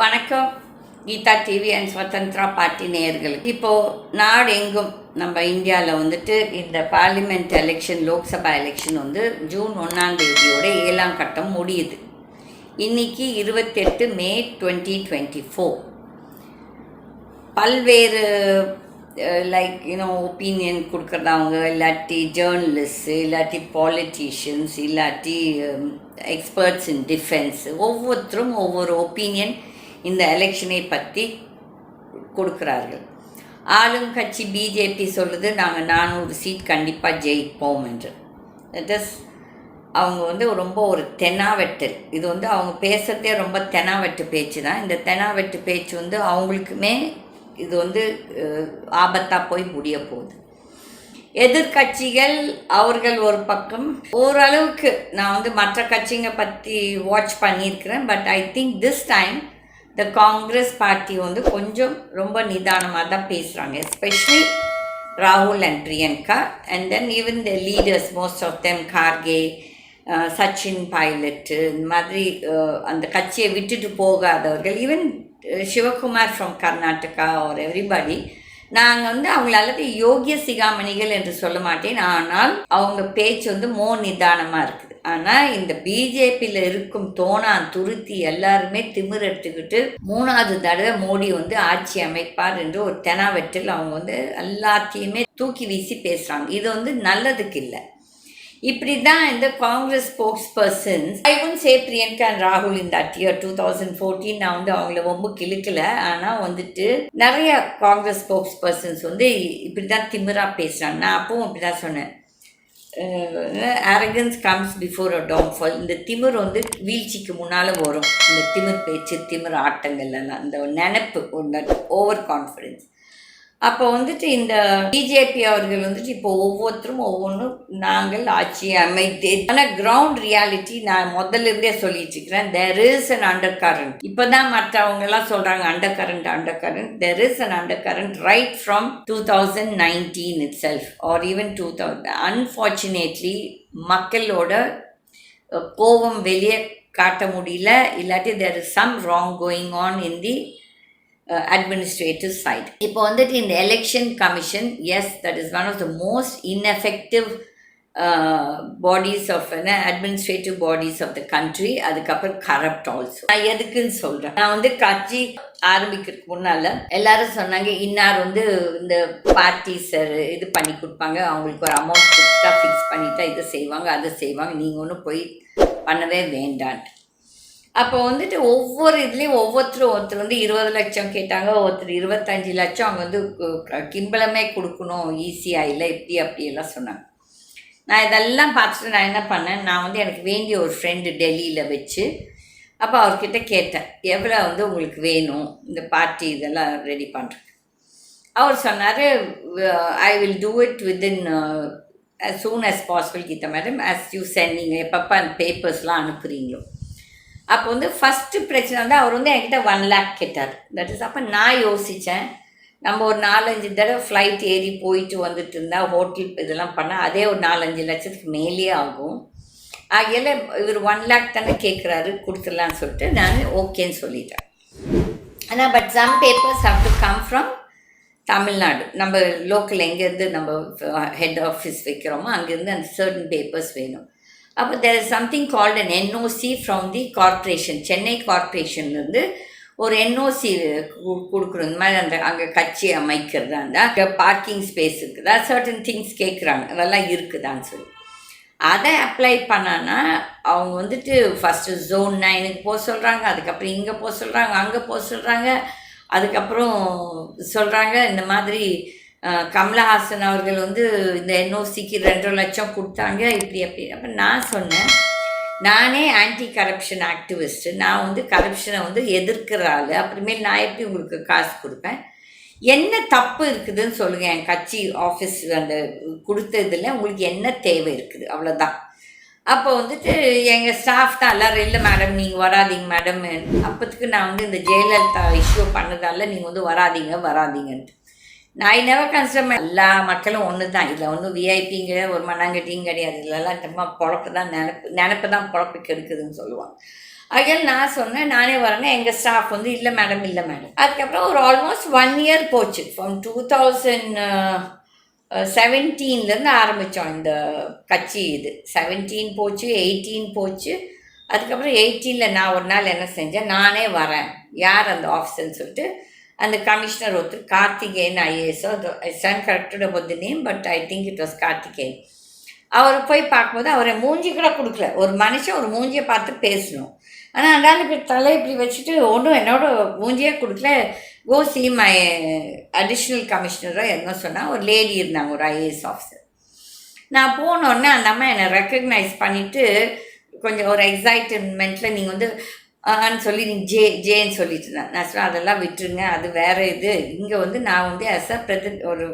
வணக்கம். Geetha TV and Swatantra party நேயர்களுக்கு. இப்போது நாடு எங்கும் நம்ம இந்தியாவில் வந்துட்டு இந்த பார்லிமெண்ட் எலெக்ஷன் லோக்சபா எலெக்ஷன் வந்து ஜூன் ஒன்றாம் தேதியோட ஏழாம் கட்டம் முடியுது. இன்னைக்கு இருபத்தெட்டு மே டுவெண்ட்டி டுவெண்ட்டி ஃபோர் பல்வேறு லைக் யூனோ ஒப்பீனியன் கொடுக்குறதவங்க இல்லாட்டி ஜேர்னலிஸ்ட்ஸு இல்லாட்டி பாலிட்டிஷியன்ஸ் இல்லாட்டி எக்ஸ்பர்ட்ஸ் இன் டிஃபென்ஸ் ஒவ்வொருத்தரும் ஒவ்வொரு ஒப்பீனியன் இந்த எலெக்ஷனை பற்றி கொடுக்குறார்கள். ஆளும் கட்சி பிஜேபி சொல்லுது நாங்கள் நானூறு சீட் கண்டிப்பாக ஜெயிப்போம் என்று. ஜஸ் இஸ் அவங்க வந்து ரொம்ப ஒரு தெனாவெட்டு. இது வந்து அவங்க பேசுகிறதே ரொம்ப தெனாவெட்டு பேச்சு தான். இந்த தெனாவெட்டு பேச்சு வந்து அவங்களுக்குமே இது வந்து ஆபத்தாக போய் முடிய போகுது. எதிர்கட்சிகள் அவர்கள் ஒரு பக்கம். ஓரளவுக்கு நான் வந்து மற்ற கட்சிங்க பற்றி வாட்ச் பண்ணியிருக்கிறேன் but I think this time the Congress party வந்து கொஞ்சம் ரொம்ப நிதானமாக தான் பேசுகிறாங்க எஸ்பெஷலி ராகுல் and Priyanka and then even the leaders most of them Kharge Sachin Pilot இந்த மாதிரி uh, அந்த கட்சியை விட்டுட்டு போகாதவர்கள் even Shivakumar from Karnataka or everybody நாங்கள் வந்து அவங்கள அல்லது யோகிய சிகாமணிகள் என்று சொல்ல மாட்டேன். ஆனால் அவங்க பேச்சு வந்து மோ நிதானமாக இருக்குது. ஆனால் இந்த பிஜேபியில் இருக்கும் தோணான் துருத்தி எல்லாருமே திமிர் எடுத்துக்கிட்டு மூணாவது தடவை மோடி வந்து ஆட்சி அமைப்பார் என்று ஒரு தெனாவெட்டில் அவங்க வந்து எல்லாத்தையுமே தூக்கி வீசி பேசுகிறாங்க இது வந்து நல்லதுக்கு இல்லை. இப்படி தான் இந்த Congress spokes persons I one say Priyanka and ராகுல் இந்த இயர் டூ தௌசண்ட் ஃபோர்டீன் நான் வந்து அவங்கள ரொம்ப கிழக்கல ஆனால் வந்துட்டு நிறைய காங்கிரஸ் ஸ்போக்ஸ் பர்சன்ஸ் வந்து இப்படி தான் திமிராக பேசுகிறாங்க நான் அப்பவும் அப்படி தான் சொன்னேன் arrogance comes before a fall இந்த திமிர் வந்து வீழ்ச்சிக்கு முன்னால் வரும். இந்த திமிர் பேச்சு திமிர் ஆட்டங்கள் எல்லாம் இந்த நினப்பு ஒன்று ஓவர் கான்ஃபிடென்ஸ் அப்போ வந்துட்டு இந்த பிஜேபி அவர்கள் வந்துட்டு இப்போ ஒவ்வொருத்தரும் ஒவ்வொன்றும் நாங்கள் ஆட்சி அமைத்து ஆனால் கிரவுண்ட் ரியாலிட்டி நான் முதல்ல இருந்தே சொல்லிட்டு இருக்கிறேன். There is an under current இப்போ தான் மற்றவங்கெல்லாம் சொல்கிறாங்க under current under current there is an under current right from two thousand nineteen itself or even two thousand unfortunately மக்களோட கோபம் வெளியே காட்ட முடியல. இல்லாட்டி there is some wrong going on in the Uh, administrative side இப்போ வந்துட்டு இந்த election commission is that is one of the most ineffective bodies of என்ன administrative bodies of the country அதுக்கப்புறம் கரப்ட் ஆல்சோ நான் எதுக்குன்னு சொல்கிறேன் நான் வந்து கட்சி ஆரம்பிக்கிறதுக்கு முன்னால் எல்லாரும் சொன்னாங்க இன்னார் வந்து இந்த பார்ட்டிஸ் இது பண்ணி கொடுப்பாங்க. அவங்களுக்கு ஒரு அமௌண்ட் கொடுத்தா ஃபிக்ஸ் பண்ணிட்டா இதை செய்வாங்க அதை செய்வாங்க. நீங்கள் ஒன்றும் போய் பண்ணவே வேண்டான்ட்டு. அப்போ வந்துட்டு ஒவ்வொரு இதுலேயும் ஒவ்வொருத்தரும் ஒருத்தர் வந்து இருபது லட்சம் கேட்டாங்க ஒருத்தர் இருபத்தஞ்சி லட்சம் அவங்க வந்து கிம்பளமே கொடுக்கணும் ஈஸியாக இல்லை இப்படி அப்படியெல்லாம் சொன்னாங்க. நான் இதெல்லாம் பார்த்துட்டு நான் என்ன பண்ணேன் நான் வந்து எனக்கு வேண்டிய ஒரு ஃப்ரெண்டு டெல்லியில் வச்சு அப்போ அவர்கிட்ட கேட்டேன் எவ்வளோ வந்து உங்களுக்கு வேணும்? இந்த பார்ட்டி இதெல்லாம் ரெடி பண்ணுறேன் அவர் சொன்னார் I will do it within as soon as possible Geetha madam as you sent நீங்கள் எப்பப்போ அந்த பேப்பர்ஸ்லாம் அனுப்புகிறீங்களோ அப்போ வந்து ஃபஸ்ட்டு பிரச்சனை வந்து அவர் வந்து என்கிட்ட ஒன் லேக் கேட்டார். தட் இஸ் அப்போ நான் யோசித்தேன் நம்ம ஒரு நாலஞ்சு தடவை ஃப்ளைட் ஏறி போயிட்டு வந்துட்டு இருந்தால் ஹோட்டல் இதெல்லாம் பண்ணால் அதே ஒரு நாலஞ்சு லட்சத்துக்கு மேலேயே ஆகும். ஆகையால் இவர் ஒன் லேக் தானே கேட்குறாரு கொடுத்துடலான்னு சொல்லிட்டு நான் ஓகேன்னு சொல்லிட்டேன். ஆனால் but some papers have to come from Tamil Nadu. நம்ம லோக்கல் எங்கேருந்து நம்ம ஹெட் ஆஃபீஸ் வைக்கிறோமோ அங்கேருந்து அந்த சர்டன் பேப்பர்ஸ் வேணும். அப்போ there is something called an NOC from the corporation Chennai கார்ப்ரேஷன்லேருந்து ஒரு என்ஓசி கொடுக்குறது இந்த மாதிரி அந்த அங்கே கட்சி அமைக்கிறதா இருந்தால் அங்கே பார்க்கிங் ஸ்பேஸ் இருக்குதா சர்டன் திங்ஸ் கேட்குறாங்க அதெல்லாம் இருக்குதான்னு சொல்லி. அதை அப்ளை பண்ணான்னா அவங்க வந்துட்டு ஃபஸ்ட்டு ஜோன் நைனுக்கு போக சொல்கிறாங்க அதுக்கப்புறம் இங்கே போக சொல்கிறாங்க அங்கே போக சொல்கிறாங்க அதுக்கப்புறம் சொல்கிறாங்க இந்த மாதிரி கமலஹாசன் அவர்கள் வந்து இந்த என்ஓசிக்கு ரெண்டரை லட்சம் கொடுத்தாங்க இப்படி அப்படி. அப்போ நான் சொன்னேன் நானே ஆன்டி கரப்ஷன் ஆக்டிவிஸ்ட்டு நான் வந்து கரப்ஷனை வந்து எதிர்க்கிற ஆள். அப்புறமேல் நான் எப்படி உங்களுக்கு காசு கொடுப்பேன்? என்ன தப்பு இருக்குதுன்னு சொல்லுங்கள் என் கட்சி ஆஃபீஸ் அந்த கொடுத்ததில் உங்களுக்கு என்ன தேவை இருக்குது? அவ்வளோதான் அப்போ வந்துட்டு எங்கள் ஸ்டாஃப் தான் எல்லோரும் இல்லை மேடம் நீங்கள் வராதிங்க மேடம் அப்போத்துக்கு நான் வந்து இந்த ஜெயலலிதா இஷ்யூ பண்ணதால நீங்கள் வந்து வராதிங்க வராதிங்கன்ட்டு. நான் நெவர் கன்சிடர் எல்லா மக்களும் ஒன்று தான் இதில் ஒன்றும் விஐபிங்க ஒரு மண்ணாங்கட்டியும் கிடையாது. இதெல்லாம் சும்மா பொழப்பு தான் நினப்பு நினப்பு தான் பொழப்பு கெடுக்குதுன்னு சொல்லுவாங்க. அதில் நான் சொன்னேன் நானே வரேங்க எங்கள் ஸ்டாஃப் வந்து இல்லை மேடம் இல்லை மேடம் அதுக்கப்புறம் ஒரு ஆல்மோஸ்ட் ஒன் இயர் போச்சு. ஃப்ரம் டூ தௌசண்ட் செவன்டீன்லேருந்து ஆரம்பித்தோம் இந்த கட்சி இது. செவன்டீன் போச்சு எயிட்டீன் போச்சு. அதுக்கப்புறம் எயிட்டீனில் நான் ஒரு நாள் என்ன செஞ்சேன்? நானே வரேன். யார் அந்த ஆஃபீஸர்னு சொல்லிட்டு அந்த கமிஷனர் ஒருத்தர் Karthikeyan IASO I stand corrected about name but I think it was Karthikeyan அவரை போய் பார்க்கும்போது அவரை மூஞ்சி கூட கொடுக்கல. ஒரு மனுஷன் ஒரு மூஞ்சியை பார்த்து பேசணும். ஆனால் அந்தாலும் இப்படி தலை இப்படி வச்சுட்டு ஒன்றும் என்னோட மூஞ்சியே கொடுக்கல. கோ சி மை அடிஷ்னல் கமிஷனரோ என்ன சொன்னால் ஒரு லேடி இருந்தாங்க ஒரு ஐஏஎஸ் ஆஃபீஸர் நான் போனோடனே அந்த அம்மா என்னை ரெக்கக்னைஸ் பண்ணிவிட்டு கொஞ்சம் ஒரு எக்ஸைட்மெண்ட்டில் நீங்கள் வந்து ஆன்னு சொல்லி நீ ஜே ஜேன்னு சொல்லிட்டு இருந்தேன் நான் சொன்னேன் அதெல்லாம் விட்டுருங்க அது வேற இது. இங்கே வந்து நான் வந்து ஆஸ் அ பிரதன் ஒரு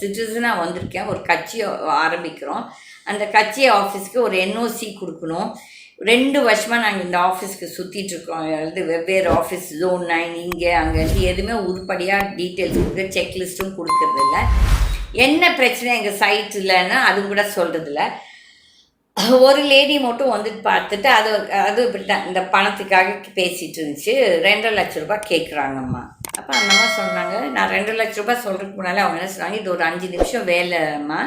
சிட்டிசனாக வந்திருக்கேன். ஒரு கட்சியை ஆரம்பிக்கிறோம். அந்த கட்சி ஆஃபீஸ்க்கு ஒரு என்ஓசி கொடுக்கணும். ரெண்டு வருஷமாக நாங்கள் இந்த ஆஃபீஸ்க்கு சுற்றிட்டுருக்கோம் அதாவது வெவ்வேறு ஆஃபீஸ் ஜோன் நைன் இங்கே அங்கே எதுவுமே உருப்படியாக டீட்டெயில்ஸ் கொடுக்க செக்லிஸ்ட்டும் கொடுக்கறதில்ல. என்ன பிரச்சனை எங்கள் சைட் இல்லைன்னா அது கூட சொல்கிறதில்ல ஒரு லேடி மட்டும் வந்துட்டு பார்த்துட்டு அது அது இப்படிதான் இந்த பணத்துக்காக பேசிட்டு இருந்துச்சு. ரெண்டரை லட்ச ரூபாய் கேட்குறாங்கம்மா அப்போ அந்தம்மா சொன்னாங்க நான் ரெண்டு லட்ச ரூபாய் சொல்கிறதுக்கு முன்னாலே அவங்க என்ன சொன்னாங்க இது ஒரு அஞ்சு நிமிஷம் வேலைம்மா.